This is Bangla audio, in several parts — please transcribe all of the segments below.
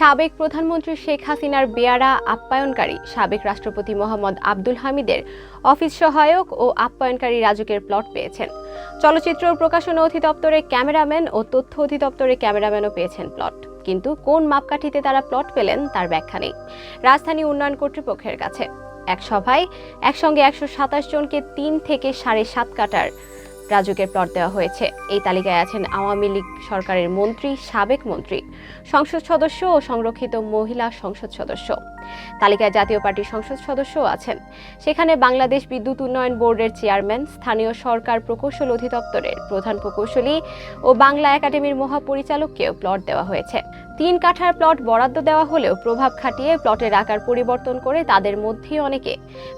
সাবেক প্রধানমন্ত্রী শেখ হাসিনার বেয়ারা আপ্যায়নকারী সাবেক রাষ্ট্রপতি মোহাম্মদ আব্দুল হামিদের অফিস সহায়ক ও আপ্যায়নকারী রাজুকের প্লট পেয়েছেন। চলচ্চিত্র প্রকাশনা অধিদপ্তরের ক্যামেরাম্যান ও তথ্য অধিদপ্তরের ক্যামেরাম্যানও পেয়েছেন প্লট। কিন্তু কোন মাপকাঠিতে তারা প্লট পেলেন তার ব্যাখ্যা নেই। রাজধানী উন্নয়ন কর্তৃপক্ষের কাছে। এক সভায় একসঙ্গে একশো সাতাশ জনকে তিন থেকে সাড়ে সাত কাটার রাজুকের প্লট দেওয়া হয়েছে। এই তালিকায় আছেন আওয়ামী লীগ সরকারের মন্ত্রী, সাবেক মন্ত্রী, সংসদ সদস্য ও সংরক্ষিত মহিলা সংসদ সদস্য। তালিকায় জাতীয় পার্টির সংসদ সদস্যও আছেন। সেখানে বাংলাদেশ বিদ্যুৎ উন্নয়ন বোর্ডের চেয়ারম্যান, স্থানীয় সরকার প্রকৌশল অধিদপ্তরের প্রধান প্রকৌশলী ও বাংলা একাডেমির মহাপরিচালককেও প্লট দেওয়া হয়েছে। তিন কাঠার প্লট বরাদ্দ দেওয়া হলেও প্রভাব খাটিয়ে প্লটের আকার পরিবর্তন করে তাদের মধ্যেই অনেকে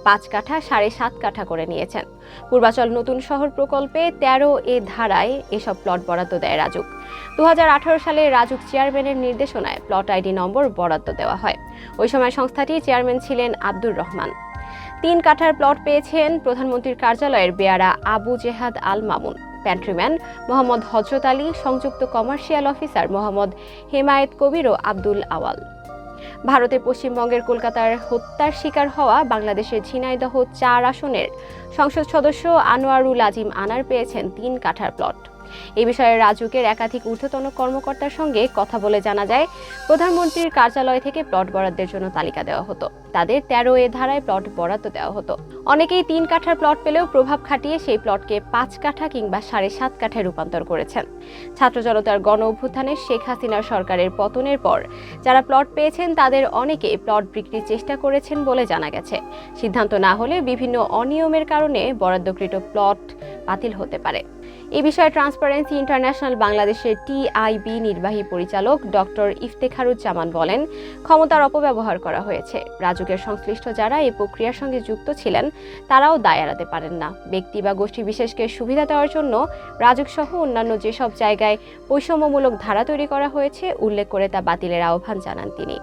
পাঁচ কাঠা সাড়ে সাত কাঠা করে নিয়েছেন। পূর্বাচল নতুন শহর প্রকল্পে তেরো এ ধারায় এসব প্লট বরাদ্দ দেয় রাজুক। দু হাজার আঠারো সালে রাজুক চেয়ারম্যানের নির্দেশনায় প্লট আইডি নম্বর বরাদ্দ দেওয়া হয়। ওই সময় সংস্থাটির চেয়ারম্যান ছিলেন আব্দুর রহমান। তিন কাঠার প্লট পেয়েছেন প্রধানমন্ত্রীর কার্যালয়ের বেয়ারা আবু জেহাদ আল মামুন। প্যান্ট্রিম্যান মোহাম্মদ হজরত আলী, সংযুক্ত কমার্শিয়াল অফিসার মোহাম্মদ হেমায়েত কবির ও আব্দুল আওয়াল। ভারতের পশ্চিমবঙ্গের কলকাতার হত্যার শিকার হওয়া বাংলাদেশের ঝিনাইদহ চার আসনের সংসদ সদস্য আনোয়ারুল আজিম আনার পেয়েছেন তিন কাঠার প্লট। এ বিষয়ে রাজুকের একাধিক ঊর্ধ্বতন কর্মকর্তার সঙ্গে কথা বলে জানা যায়, প্রধানমন্ত্রীর কার্যালয় থেকে প্লট বরাদ্দের জন্য তালিকা দেওয়া হতো। তাদের তেরো এ ধারায় প্লট বরাদ্দ দেওয়া হতো। অনেকেই তিন কাঠার প্লট পেলেও প্রভাব খাটিয়ে সেই প্লটকে পাঁচ কাঠা কিংবা সাড়ে সাত কাঠায় রূপান্তর করেছেন। ছাত্র জনতার গণ অভ্যুত্থানে শেখ হাসিনার সরকারের পতনের পর যারা প্লট পেয়েছেন, তাদের অনেকে প্লট বিক্রির চেষ্টা করেছেন বলে জানা গেছে। সিদ্ধান্ত না হলে বিভিন্ন অনিয়মের কারণে বরাদ্দকৃত প্লট বাতিল হতে পারে। এ বিষয়ে ট্রান্সপারেন্সি ইন্টারন্যাশনাল বাংলাদেশের টিআইবি নির্বাহী পরিচালক ডক্টর ইফতেখারুজ্জামান বলেন, ক্ষমতার অপব্যবহার করা হয়েছে। রাজুকের সংশ্লিষ্ট যারা এই প্রক্রিয়ার সঙ্গে যুক্ত ছিলেন, তারাও দায় এড়াতে পারেন না। ব্যক্তি বা গোষ্ঠী বিশেষকে সুবিধা দেওয়ার জন্য রাজুক সহ অন্যান্য যেসব জায়গায় বৈষম্যমূলক ধারা তৈরি করা হয়েছে, উল্লেখ করে তা বাতিলের আহ্বান জানান তিনি।